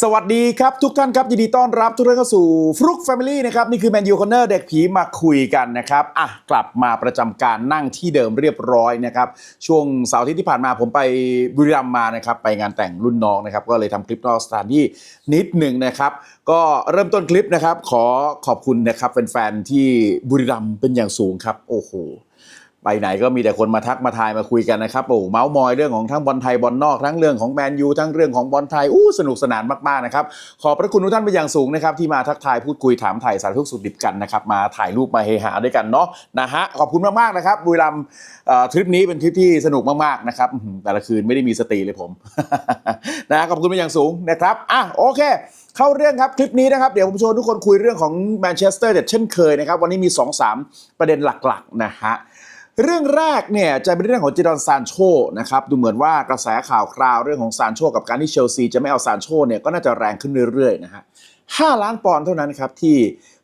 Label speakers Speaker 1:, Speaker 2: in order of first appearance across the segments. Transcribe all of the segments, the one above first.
Speaker 1: สวัสดีครับทุกท่านครับ ยินดีต้อนรับทุกท่านเข้าสู่ฟลุกแฟมิลี่นะครับ นี่คือแมนยูคอนเนอร์เด็กผีมาคุยกันนะครับอะกลับมาประจำการนั่งที่เดิมเรียบร้อยนะครับ ช่วงเสาร์ที่ผ่านมาผมไปบุรีรัมย์มานะครับ ไปงานแต่งรุ่นน้องนะครับ ก็เลยทำคลิปนอกสถานที่นิดหนึ่งนะครับ ก็เริ่มต้นคลิปนะครับ ขอขอบคุณนะครับแฟนๆที่บุรีรัมย์เป็นอย่างสูงครับ โอ้โห ไปไหนก็มีแต่คนมาทักมาทายมาคุยกันนะครับโอ้เมาส์มอยเรื่องของทั้งบอลไทยบอลนอกทั้งเรื่องของแมนยูทั้งเรื่องของบอลไทยอู้สนุกสนานมากๆนะครับขอบพระคุณทุกท่านเป็นอย่างสูงนะครับที่มาทักทายพูดคุยถามถ่ายสารทุกสุขดิบกันนะครับมาถ่ายรูปมาเฮฮาด้วยกันเนาะนะฮะขอบคุณมากๆนะครับบุรีรัมทริปนี้เป็นทริปที่สนุกมากๆนะครับแต่ละคืนไม่ได้มีสติเลยผมนะขอบคุณเป็นอย่างสูงนะครับอะโอเคเข้าเรื่องครับคลิปนี้นะครับเดี๋ยวผมชวนทุกคนคุยเรื่องของแมนเชสเตอร์เช่นเคยนะครับวันนี้มี 2-3 ประเด็นหลักๆนะฮะ เรื่องแรกเนี่ยจะเป็นเรื่องของจิรอนซานโชนะครับดูเหมือนว่ากระแสข่าวคราวเรื่องของซานโชกับการที่เชลซีจะไม่เอาซานโชเนี่ยก็น่าจะแรงขึ้นเรื่อยๆนะฮะห้าล้านปอนด์เท่านั้นครับที่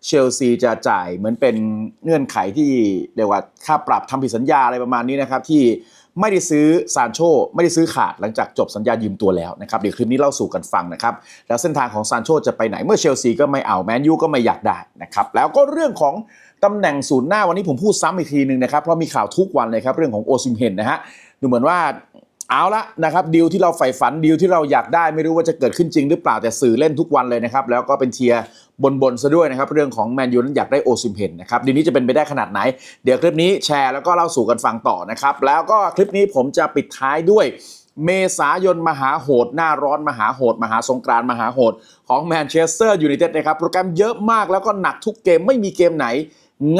Speaker 1: เชลซีจะจ่ายเหมือนเป็นเงื่อนไขที่เรียกว่าค่าปรับทำผิดสัญญาอะไรประมาณนี้นะครับที่ไม่ได้ซื้อซานโชไม่ได้ซื้อขาดหลังจากจบสัญญายืมตัวแล้วนะครับเดี๋ยวคลิปนี้เล่าสู่กันฟังนะครับแล้วเส้นทางของซานโชจะไปไหนเมื่อเชลซีก็ไม่เอาแมนยูก็ไม่อยากได้นะครับแล้วก็เรื่องของ ตำแหน่งศูนย์หน้าวันนี้ผมพูดซ้ำอีกทีหนึ่งนะครับ เพราะมีข่าวทุกวันเลยครับ เรื่องของโอซิมเฮนนะฮะดูเหมือนว่าเอาละนะครับดีลที่เราใฝ่ฝันดีลที่เราอยากได้ไม่รู้ว่าจะเกิดขึ้นจริงหรือเปล่าแต่สื่อเล่นทุกวันเลยนะครับ แล้วก็เป็นเชียร์บนซะด้วยนะครับ เรื่องของแมนยูนั้นอยากได้โอซิมเฮนนะครับดีนี้จะเป็นไปได้ขนาดไหน เดี๋ยวคลิปนี้แชร์แล้วก็เล่าสู่กันฟังต่อนะครับ แล้วก็คลิปนี้ผมจะปิดท้ายด้วย เมษายนมหาโหด หน้าร้อนมหาโหด มหาสงกรานมหาโหด ของแมนเชสเตอร์ยูไนเต็ดนะครับโปรแกรมเยอะมากแล้วก็หนักทุกเกมไม่มีเกมไหน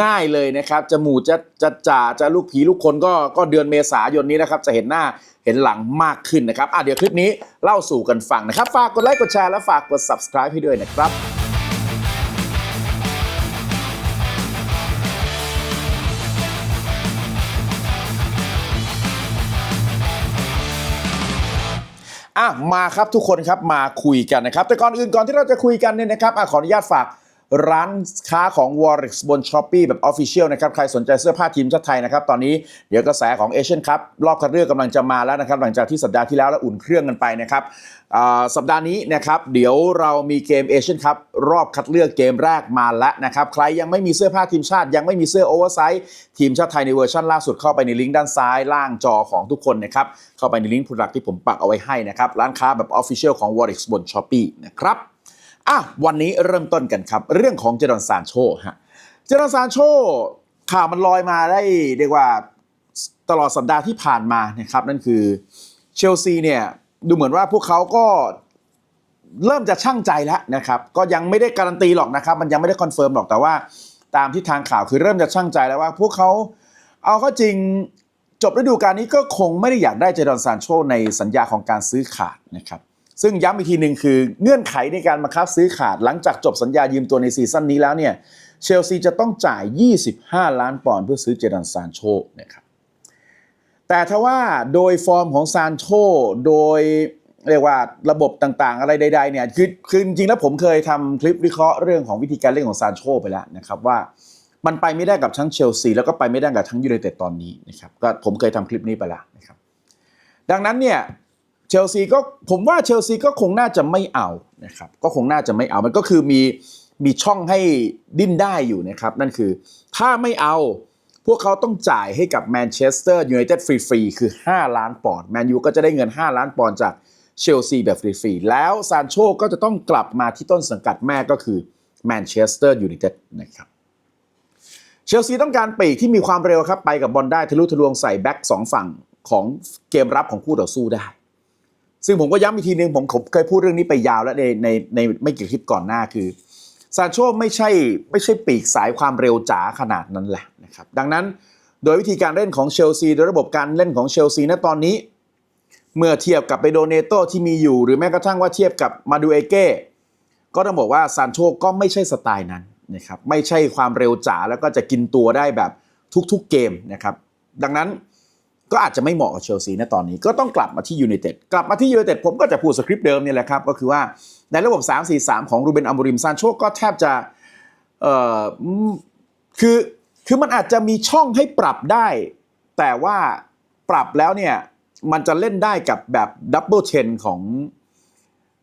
Speaker 1: ง่ายเลยนะครับจะหมู่จะจะจ่าจะลูกผีลูกคนก็ก็เดือนเมษายนนี้นะครับ จะเห็นหน้าเห็นหลังมากขึ้นนะครับอะเดี๋ยวคลิปนี้เล่าสู่กันฟังนะครับ ฝากกดไลค์กดแชร์และฝากกด subscribe ให้ด้วยนะครับอะมาครับทุกคนครับมาคุยกันนะครับ แต่ก่อนอื่นก่อนที่เราจะคุยกันเนี่ยนะครับอะขออนุญาตฝาก ร้านค้าของ w a r r i x บน s h อ p e e แบบ Official นะครับ ใครสนใจเสื้อผ้าทีมชาติไทยนะครับ ตอนนี้เดี๋ยวกระแสของเอเชียนคัพรอบคัดเลือกกำลังจะมาแล้วนะครับ หลังจากที่สัปดาห์ที่แล้วเราอุ่นเครื่องกันไปนะครับสัปดาห์นี้นะครับ เดี๋ยวเรามีเกมเอเชียนคัพรอบคัดเลือกเกมแรกมาแล้วนะครับ ใครยังไม่มีเสื้อผ้าทีมชาติ ยังไม่มีเสื้อโอเวอร์ไซส์ทีมชาติไทยในเวอร์ชันล่าสุดเข้าไปในลิงก์ด้านซ้ายล่างจอของทุกคนนะครับ เข้าไปในลิงก์ product ที่ผมปักเอาไว้ให้นะครับ ร้านค้าแบบ Official ของ w a r i x บน s h อ p e e นะครับ อะวันนี้เริ่มต้นกันครับ เรื่องของเจดอนซานโชฮะเจดอนซานโชข่าวมันลอยมาได้เรียกว่าตลอดสัปดาห์ที่ผ่านมานะครับนั่นคือเชลซีเนี่ยดูเหมือนว่าพวกเขาก็เริ่มจะช่างใจแล้วนะครับก็ยังไม่ได้การันตีหรอกนะครับ มันยังไม่ได้คอนเฟิร์มหรอกแต่ว่าตามที่ทางข่าวคือเริ่มจะช่างใจแล้วว่า พวกเขาเอาเข้าจริงจบฤดูกาลนี้ก็คงไม่ได้อยากได้เจดอนซานโชในสัญญาของการซื้อขาดนะครับ ซึ่งย้ำอีกทีหนึ่งคือเงื่อนไขในการบังคับซื้อขาดหลังจากจบสัญญายืมตัวในซีซั่นนี้แล้วเนี่ยเชลซีจะต้องจ่าย 25 ล้านปอนด์เพื่อซื้อเจดันซานโชนะครับแต่ถ้าว่าโดยฟอร์มของซานโชโดยเรียกว่าระบบต่างๆ อะไรใดๆเนี่ยคือคือจริงๆแล้วผมเคยทำคลิปวิเคราะห์เรื่องของวิธีการเล่นของซานโชไปแล้วนะครับว่ามันไปไม่ได้กับทั้งเชลซีแล้วก็ไปไม่ได้กับทั้งยูไนเต็ดตอนนี้นะครับก็ผมเคยทำคลิปนี้ไปแล้วนะครับดังนั้นเนี่ย เชลซีก็ผมว่าเชลซีก็คงน่าจะไม่เอานะครับก็คงน่าจะไม่เอามันก็คือมีมีช่องให้ดิ้นได้อยู่นะครับ นั่นคือถ้าไม่เอาพวกเขาต้องจ่ายให้กับแมนเชสเตอร์ยูไนเต็ดฟรีๆคือ 5 ล้านปอนด์แมนยูก็จะได้เงิน 5 ล้านปอนด์จากเชลซีแบบฟรีๆแล้วซานโชก็จะต้องกลับมาที่ต้นสังกัดแม่ก็คือแมนเชสเตอร์ยูไนเต็ดนะครับเชลซีต้องการปีกที่มีความเร็วครับ ไปกับบอลได้ทะลุทะลวงใส่แบ็กสองฝั่งของเกมรับของคู่ต่อสู้ได้ ซึ่งผมก็ย้ำอีกทีนึงผมผมเคยพูดเรื่องนี้ไปยาวแล้วในในในไม่กี่คลิปก่อนหน้าคือซานโชไม่ใช่ไม่ใช่ปีกสายความเร็วจ๋าขนาดนั้นแหละนะครับดังนั้นโดยวิธีการเล่นของเชลซีโดยระบบการเล่นของเชลซีณตอนนี้ เมื่อเทียบกับเปโดเนโตที่มีอยู่ หรือแม้กระทั่งว่าเทียบกับมาดูเอเก้ก็ต้องบอกว่าซานโชก็ไม่ใช่สไตล์นั้นนะครับไม่ใช่ความเร็วจ๋าแล้วก็จะกินตัวได้แบบทุกๆเกมนะครับดังนั้น ก็อาจจะไม่เหมาะกับเชลซีนะตอนนี้ก็ต้องกลับมาที่ยูไนเต็ดกลับมาที่ยูไนเต็ดผมก็จะพูดสคริปต์เดิมเนี่ยแหละครับ ก็คือว่าในระบบ 3-4-3 ของรูเบนอัมบูริมซานโชก็แทบจะเอ่อคือคือมันอาจจะมีช่องให้ปรับได้ แต่ว่าปรับแล้วเนี่ยมันจะเล่นได้กับแบบดับเบิลเชนของ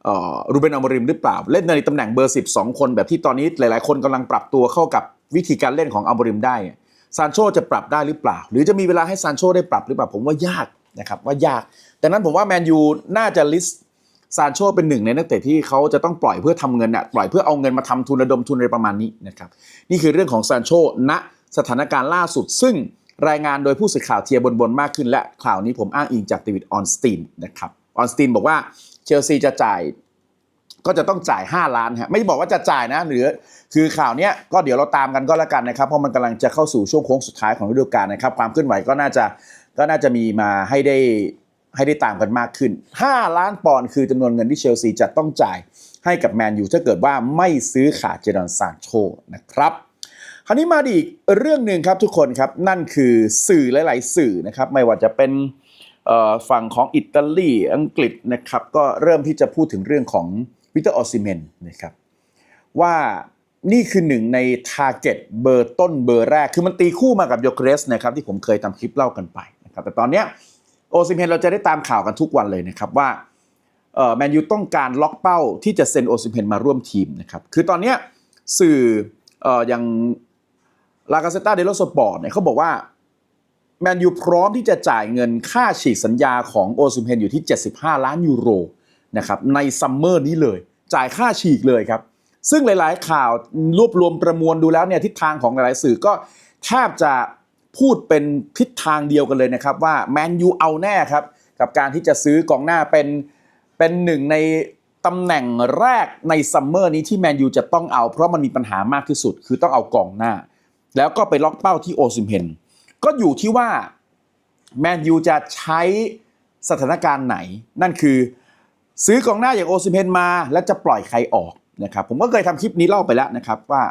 Speaker 1: อ่อรูเบนอมริมหรือเปล่า เล่นในตำแหน่งเบอร์ 12 คนแบบที่ตอนนี้หลาย ๆ คนกำลังปรับตัวเข้ากับวิธีการเล่นของอัมริมได้เนี่ย ซานโชจะปรับได้หรือเปล่า หรือจะมีเวลาให้ซานโชได้ปรับหรือเปล่าผมว่ายากนะครับว่ายากดังนั้นผมว่าแมนยูน่าจะลิสต์ซานโชเป็นหนึ่งในนักเตะที่เขาจะต้องปล่อยเพื่อทำเงินน่ะปล่อยเพื่อเอาเงินมาทำทุนระดมทุนอะไรประมาณนี้นะครับนี่คือเรื่องของซานโชณสถานการณ์ล่าสุด ซึ่งรายงานโดยผู้สื่อข่าวเทียบนๆมากขึ้นและข่าวนี้ผมอ้างอิงจากเดวิดออนสตีนนะครับออนสตีนบอกว่าเชลซีจะจ่าย ก็จะต้องจ่าย 5 ล้านฮะไม่บอกว่าจะจ่ายนะหรือคือข่าวเนี้ยก็เดี๋ยวเราตามกันก็แล้วกันนะครับเพราะมันกำลังจะเข้าสู่ช่วงโค้งสุดท้ายของฤดูกาลนะครับความเคลื่อนไหวก็น่าจะก็น่าจะมีมาให้ได้ให้ได้ตามกันมากขึ้น 5 ล้านปอนด์คือจำนวนเงินที่เชลซีจะต้องจ่ายให้กับแมนยูถ้าเกิดว่าไม่ซื้อขาดเจดอนซานโชนะครับคราวนี้มาดีอีกเรื่องหนึ่งครับทุกคนครับนั่นคือสื่อหลาย ๆ สื่อนะครับไม่ว่าจะเป็นฝั่งของอิตาลีอังกฤษนะครับก็เริ่มที่จะพูดถึงเรื่องของ วิเตอร์ออซิเมนนะครับว่านี่คือหนึ่งในทาร์เก็ตเบอร์ต้นเบอร์แรก คือมันตีคู่มากับโยเกรสนะครับที่ผมเคยทำคลิปเล่ากันไปนะครับแต่ตอนเนี้ยโอซิเมนเราจะได้ตามข่าวกันทุกวันเลยนะครับว่าแมนยูต้องการล็อกเป้าที่จะเซ็นโอซิเพนมาร่วมทีมนะครับ คือตอนเนี้ยสื่อเอออย่างลากาเซตาเดโลสปอร์ตเนี่ยเขาบอกว่าแมนยูพร้อมที่จะจ่ายเงินค่าฉีกสัญญาของโอซิเพนอยู่ที่ 75 ล้านยูโร นะครับในซัมเมอร์นี้เลย จ่ายค่าฉีกเลยครับ ซึ่งหลาย ๆ ข่าวรวบรวมประมวลดูแล้วเนี่ยทิศทางของหลาย ๆ สื่อก็แทบจะพูดเป็นทิศทางเดียวกันเลยนะครับว่าแมนยูเอาแน่ครับกับการที่จะซื้อกองหน้าเป็นเป็นหนึ่งในตำแหน่งแรกในซัมเมอร์นี้ที่แมนยูจะต้องเอาเพราะมันมีปัญหามากที่สุด คือต้องเอากองหน้า แล้วก็ไปล็อกเป้าที่โอซิมเฮนก็อยู่ที่ว่าแมนยูจะใช้สถานการณ์ไหน นั่นคือ ซื้อกองหน้าอย่างโอซิเฮนมา แล้วจะปล่อยใครออกนะครับผมก็เคยทำคลิปนี้เล่าไปแล้วนะครับว่า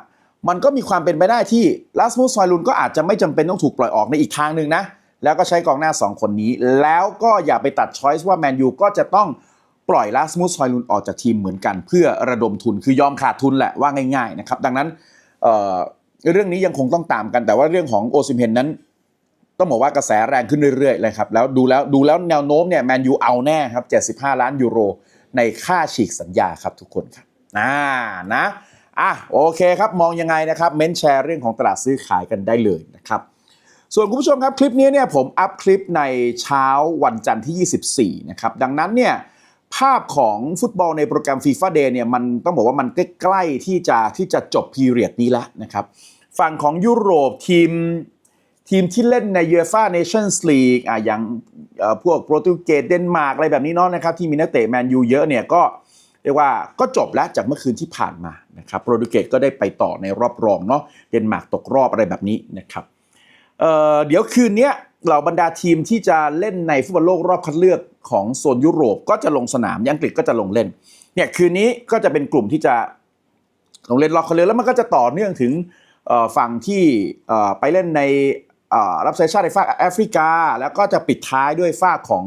Speaker 1: มันก็มีความเป็นไปได้ที่ลาสมูสซอยลุนก็อาจจะไม่จำเป็นต้องถูกปล่อยออกในอีกทางหนึ่งนะ แล้วก็ใช้กองหน้า 2 คนนี้ แล้วก็อย่าไปตัดช้อยส์ว่าแมนยูก็จะต้องปล่อยลาสมูสซอยลุนออกจากทีมเหมือนกัน เพื่อระดมทุนคือยอมขาดทุนแหละว่าง่ายๆนะครับดังนั้นเเรื่องนี้ยังคงต้องตามกันแต่ว่าเรื่องของโอซิมเฮนนั้น ต้องบอกว่ากระแสแรงขึ้นเรื่อยๆเลยครับแล้วดูแล้วดูแล้วแนวโน้มเนี่ยแมนยูเอาแน่ครับ 75 ล้านยูโร ในค่าฉีกสัญญาครับทุกคนครับอ่านะอะโอเคครับมองยังไงนะครับ เม้นแชร์เรื่องของตลาดซื้อขายกันได้เลยนะครับ ส่วนคุณผู้ชมครับคลิปนี้เนี่ยผมอัพคลิปในเช้าวันจันทร์ที่ 24 นะครับ ดังนั้นเนี่ยภาพของฟุตบอลในโปรแกรม FIFA Day เนี่ยมันต้องบอกว่ามันใกล้ ๆ ที่จะที่จะจบพีเรียดนี้แล้วนะครับ ฝั่งของยุโรปทีม ทีมที่เล่นใน UEFA Nations League อะอย่างพวกโปรตุเกสเดนมาร์กอะไรแบบนี้เนาะนะครับที่มีนักเตะแมนยูเยอะเนี่ยก็เรียกว่าก็จบแล้วจากเมื่อคืนที่ผ่านมานะครับโปรตุเกสก็ได้ไปต่อในรอบรองเนาะเดนมาร์กตกรอบอะไรแบบนี้นะครับเเดี๋ยวคืนนี้เหล่าบรรดาทีมที่จะเล่นในฟุตบอลโลกรอบคัดเลือกของโซนยุโรปก็จะลงสนามอังกฤษก็จะลงเล่นเนี่ยคืนนี้ก็จะเป็นกลุ่มที่จะลงเล่นรอบคัดเลือกแล้วมันก็จะต่อเนื่องถึงฝั่งที่ไปเล่นใน รับใช้ชาติในฝั่งแอฟริกา แล้วก็จะปิดท้ายด้วยฝั่งของ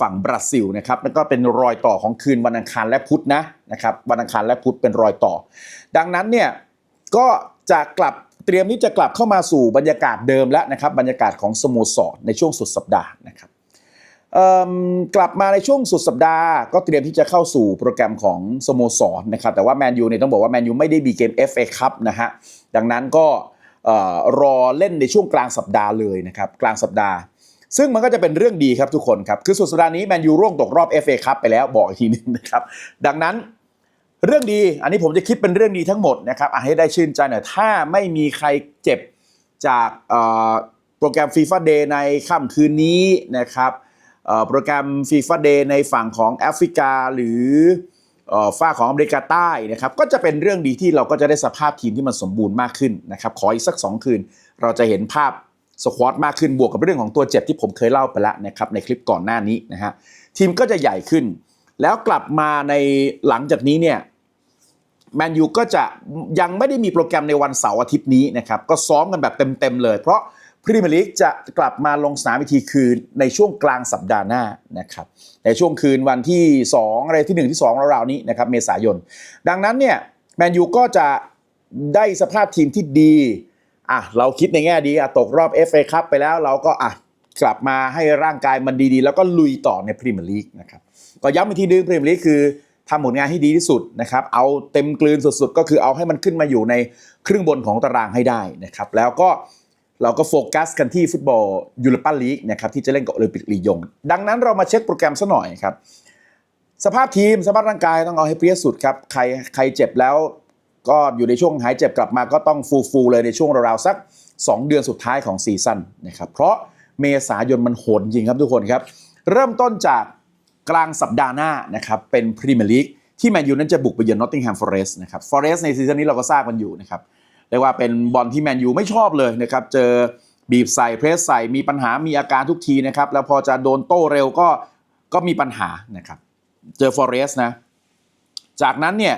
Speaker 1: ฝั่งบราซิลนะครับแล้วก็เป็นรอยต่อของคืนวันอังคารและพุธนะนะครับวันอังคารและพุธเป็นรอยต่อ ดังนั้นเนี่ยก็จะกลับเตรียมที่จะกลับเข้ามาสู่บรรยากาศเดิมแล้วนะครับบรรยากาศของสโมสรในช่วงสุดสัปดาห์นะครับกลับมาในช่วงสุดสัปดาห์ ก็เตรียมที่จะเข้าสู่โปรแกรมของสโมสรนะครับแต่ว่าแมนยูเนี่ยต้องบอกว่าแมนยูไม่ได้มีเกม FA คัพนะฮะดังนั้นก็ รอเล่นในช่วงกลางสัปดาห์เลยนะครับกลางสัปดาห์ ซึ่งมันก็จะเป็นเรื่องดีครับทุกคนครับ คือสุดสัปดาห์นี้แมนยูร่วงตกรอบ FA คัพไปแล้วบอกอีกทีหนึงนะครับดังนั้นเรื่องดีอันนี้ผมจะคิดเป็นเรื่องดีทั้งหมดนะครับอะให้ได้ชื่นใจหน่อยถ้าไม่มีใครเจ็บจากโปรแกรม FIFA Day ในค่ำคืนนี้นะครับโปรแกรม FIFA Day ในฝั่งของแอฟริกาหรือ ฝ้าของอเมริกาใต้นะครับก็จะเป็นเรื่องดีที่เราก็จะได้สภาพทีมที่มันสมบูรณ์มากขึ้นนะครับขออีกสัก 2 คืน เราจะเห็นภาพสควอตมากขึ้นบวกกับเรื่องของตัวเจ็บที่ผมเคยเล่าไปแล้วนะครับในคลิปก่อนหน้านี้นะฮะทีมก็จะใหญ่ขึ้น แล้วกลับมาในหลังจากนี้เนี่ยแมนยูก็จะยังไม่ได้มีโปรแกรมในวันเสาร์อาทิตย์นี้นะครับก็ซ้อมกันแบบเต็มๆเลย เพราะ พรีเมียร์ลีกจะกลับมาลงสนามอีกทีคืนในช่วงกลางสัปดาห์หน้านะครับในช่วงคืนวันที่ 2 อะไรที่ 1 ที่ 2 ราวๆนี้นะครับเมษายน ดังนั้นเนี่ยแมนยูก็จะได้สภาพทีมที่ดีอะเราคิดในแง่ดีอะตกรอบ FA คัพไปแล้วเราก็อะกลับมาให้ร่างกายมันดีๆ แล้วก็ลุยต่อในพรีเมียร์ลีกนะครับก็ย้ำอีกทีนึงพรีเมียร์ลีกคือทำผลงานให้ดีที่สุดนะครับเอาเต็มกลืนสุดๆ ก็คือเอาให้มันขึ้นมาอยู่ในครึ่งบนของตารางให้ได้นะครับแล้วก็ เราก็โฟกัสกันที่ฟุตบอลยูโรปาลีกนะครับที่จะเล่นกับโอลิมปิกลียง ดังนั้นเรามาเช็คโปรแกรมซะหน่อยครับ สภาพทีมสภาพร่างกายต้องเอาให้เปรี้ยสุดครับ ใครใครเจ็บแล้ว ก็อยู่ในช่วงหายเจ็บกลับมาก็ต้องฟูฟูๆเลยในช่วงราวๆสัก 2 เดือนสุดท้ายของซีซั่นนะครับเพราะเมษายนมันโหดจริงครับทุกคนครับ เริ่มต้นจากกลางสัปดาห์หน้านะครับเป็นพรีเมียร์ลีกที่แมนยูนั้นจะบุกไปเยือนนอตติงแฮมฟอเรสต์นะครับฟอเรสต์ในซีซั่นนี้เราก็ทราบกันอยู่นะครับ เรียกว่าเป็นบอลที่แมนยูไม่ชอบเลยนะครับเจอบีบใส่เพรสใส่มีปัญหามีอาการทุกทีนะครับ แล้วพอจะโดนโต้เร็วก็ก็มีปัญหานะครับ เจอฟอเรส์นะ จากนั้นเนี่ย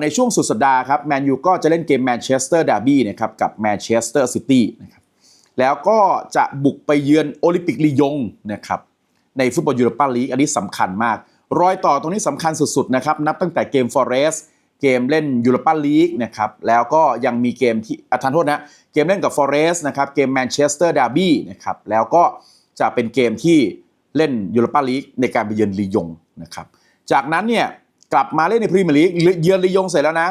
Speaker 1: ในช่วงสุดสัปดาห์ครับแมนยูก็จะเล่นเกมแมนเชสเตอร์ดาร์บี้นะครับกับแมนเชสเตอร์ซิตี้นะครับแล้วก็จะบุกไปเยือนโอลิมปิกลียงนะครับในฟุตบอลยูโรปาลีกอันนี้สำคัญมาก รอยต่อตรงนี้สำคัญสุดๆนะครับ นับตั้งแต่เกมฟอเรส เกมเล่นยูโรปาลีกนะครับแล้วก็ยังมีเกมที่อะทานโทษนะเกมเล่นกับฟอเรสต์นะครับเกมแมนเชสเตอร์ดาร์บี้นะครับแล้วก็จะเป็นเกมที่เล่นยูโรปาลีกในการไปเยือนลียงนะครับจากนั้นเนี่ยกลับมาเล่นในพรีเมียร์ลีกเยือนลียงเสร็จแล้วนะ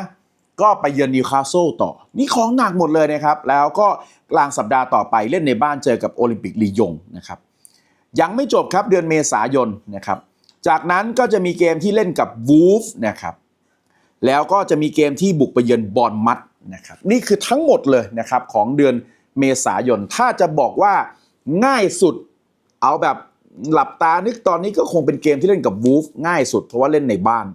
Speaker 1: ก็ไปเยือนนิวคาสเซิลต่อ นี่ของหนักหมดเลยนะครับ แล้วก็กลางสัปดาห์ต่อไปเล่นในบ้านเจอกับโอลิมปิกลียงนะครับยังไม่จบครับเดือนเมษายนนะครับจากนั้นก็จะมีเกมที่เล่นกับวูฟนะครับ แล้วก็จะมีเกมที่บุกไปเยือนบอลมัดนะครับนี่คือทั้งหมดเลยนะครับของเดือนเมษายน ถ้าจะบอกว่าง่ายสุดเอาแบบหลับตานึกตอนนี้ก็คงเป็นเกมที่เล่นกับวูฟง่ายสุดเพราะว่าเล่นในบ้าน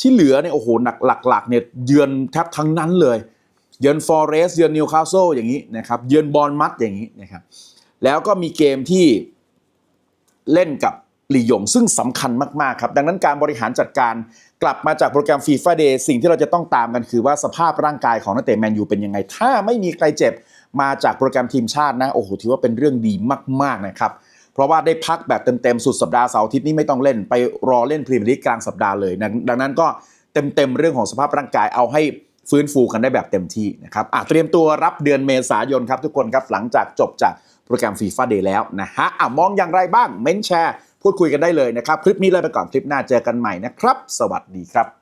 Speaker 1: ที่เหลือเนี่ยโอ้โหหนักหลักๆเนี่ยเยือนแทบทั้งนั้นเลย เยือนฟอเรสเยือนนิวคาสเซิลอย่างนี้นะครับเยือนบอลมัดอย่างนี้นะครับแล้วก็มีเกมที่เล่นกับ ลียงซึ่งสำคัญมากๆครับ ดังนั้นการบริหารจัดการกลับมาจากโปรแกรมฟีฟ่าเดย์สิ่งที่เราจะต้องตามกันคือว่าสภาพร่างกายของนักเตะแมนยูเป็นยังไง ถ้าไม่มีใครเจ็บมาจากโปรแกรมทีมชาตินะ โอ้โหถือว่าเป็นเรื่องดีมาก ๆ นะครับ เพราะว่าได้พักแบบเต็ม ๆ สุดสัปดาห์เสาร์อาทิตย์นี้ไม่ต้องเล่นไปรอเล่นพรีเมียร์ลีกกลางสัปดาห์เลยดังนั้นก็เต็มๆเรื่องของสภาพร่างกายเอาให้ฟื้นฟูกันได้แบบเต็มที่นะครับอะเตรียมตัวรับเดือนเมษายนครับทุกคนครับหลังจากจบจากโปรแกรมฟีฟ่าเดย์แล้วนะฮะอะมองอย่างไรบ้างเม้นแชร์ พูดคุยกันได้เลยนะครับ คลิปนี้เลยไปก่อนคลิปหน้าเจอกันใหม่นะครับ สวัสดีครับ